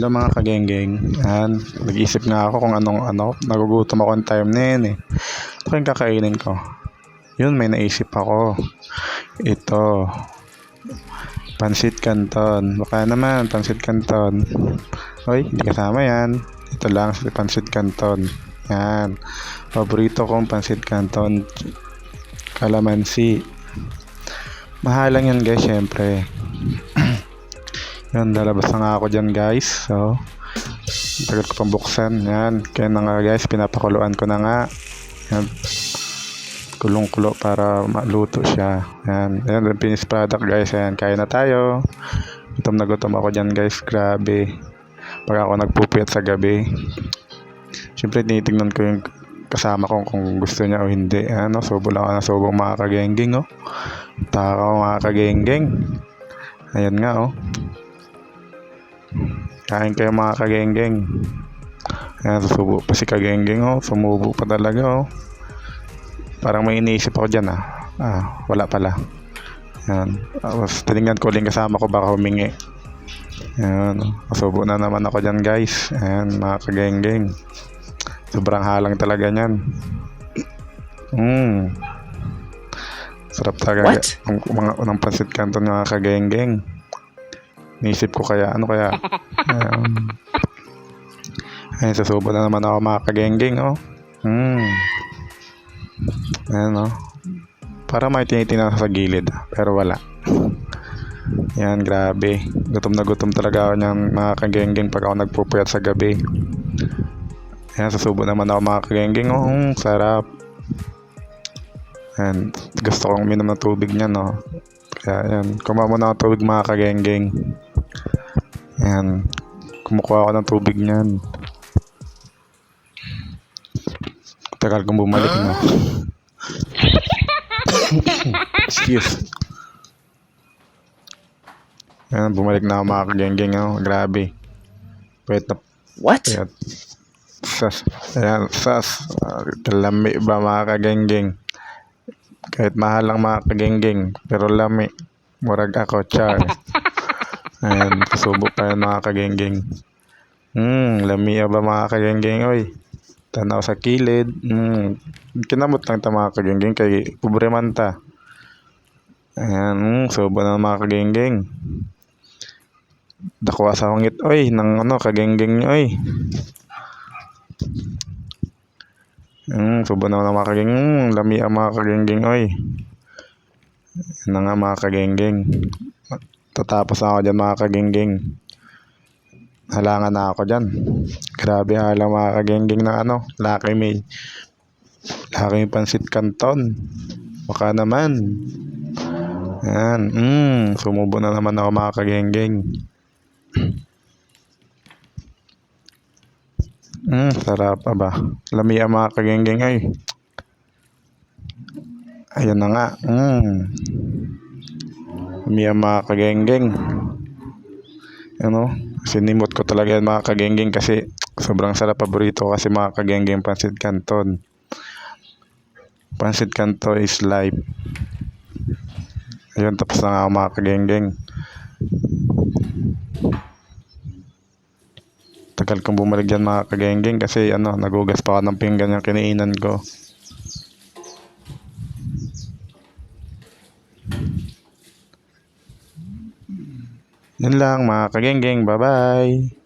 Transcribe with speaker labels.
Speaker 1: Hello mga kagenggeng. Yan. Nag-isip nga ako kung anong ano. Nagugutom ako ng time na yun eh. Ano yung kakainin ko? Yun, may naisip ako. Ito. Pansit Canton. Baka naman, Pansit Canton. Hoy, hindi kasama yan. Ito lang, si Pansit Canton. Yan. Paborito kong Pansit Canton. Calamansi. Mahalang yan guys, syempre. Yan, lalabas na nga ako dyan guys. So, tagal ko pang buksan. Yan, kaya na nga guys, pinapakuluan ko na nga. Yan, kulong-kulo para maluto siya. Yan, yan, yung finished product guys. Yan, kaya na tayo. Gutom na gutom ako dyan guys, grabe. Pag ako nagpupuyat sa gabi. Siyempre, tinitignan ko yung kasama ko kung gusto niya o hindi. Ano, subo lang ako na subo mga kagengging, oh. Taka ko mga kagengging. Ayan nga, oh. Kain kayo mga kagenggeng. Ayan, susubo pa si kagenggeng, oh. Sumubo pa talaga, oh. Parang may iniisip ako dyan, ah. Ah, wala pala. Ayan. Tapos, tinignan ko ulit kasama ko baka humingi. Ayan, oh. Subo na naman ako dyan, guys. Ayan, mga kagenggeng. Sobrang halang talaga niyan. Mmm. Sarap talaga.
Speaker 2: What?
Speaker 1: Ang mga unang pansit kanton ng mga kagenggeng. Nisip ko kaya, ano kaya? Um, ayun, sasubo na naman ako mga kagenggeng, oh. Hmm. Ayan, oh. Para may tinitingnan sa gilid, pero wala. Yan, grabe. Gutom na gutom talaga ako niyan, mga kagenggeng, pag ako nagpupuyat sa gabi. Ayan, sasubo naman ako mga kagenggeng, oh. Mm, sarap. Ayan, gusto kong minom ng tubig niyan, no. Kaya, yan. Kumawa muna ako tubig, mga kagenggeng. Ayan. Kumukuha ako ng tubig niyan. Tagal kong bumalik na. Excuse. Ayan, bumalik na ako mga kagenggeng. Oh. Grabe. Wait na.
Speaker 2: What?
Speaker 1: Ayan. Sas. Ayan, sas. Uh, lami ba mga kagenggeng? Kahit mahal lang mga kagenggeng. Pero lami. Murag ako, char. Ayan, kasubo pa yan mga kagenggeng. Hmm, lami ba mga kagenggeng? Oy, tanaw sa kilid. Hmm, kinamot lang ta mga kagenggeng kay pobre man ta. Ayan, hmm, subo na mga kagenggeng. Dako sa hangit, oy, ng ano, kagenggeng niyo, oy. Hmm, subo na mga kagenggeng. Hmm, lami ang mga kagenggeng, oy. Yan nga mga kagenggeng. Tatapos ako dyan mga kagenggeng. Halangan na ako dyan. Grabe halang mga kagenggeng na ano. Lucky May. Lucky Pansit Canton. Baka naman. Yan. Mm, sumubo na naman ako mga kagenggeng. Mm, sarap pa ba? Lami ang mga kagenggeng ay. Ayan na nga. Mm. Ang mga kagenggeng. Ano? Sinimot ko talaga yan mga kagenggeng kasi sobrang sarap paborito kasi mga kagenggeng pansit canton. Pansit canton is life. Ayun, tapos na nga mga kagenggeng. Tagal kong bumalik dyan mga kagenggeng kasi ano, nagugas pa ako ng pinggan yung kiniinan ko. Yun lang mga kagenggeng. Bye-bye.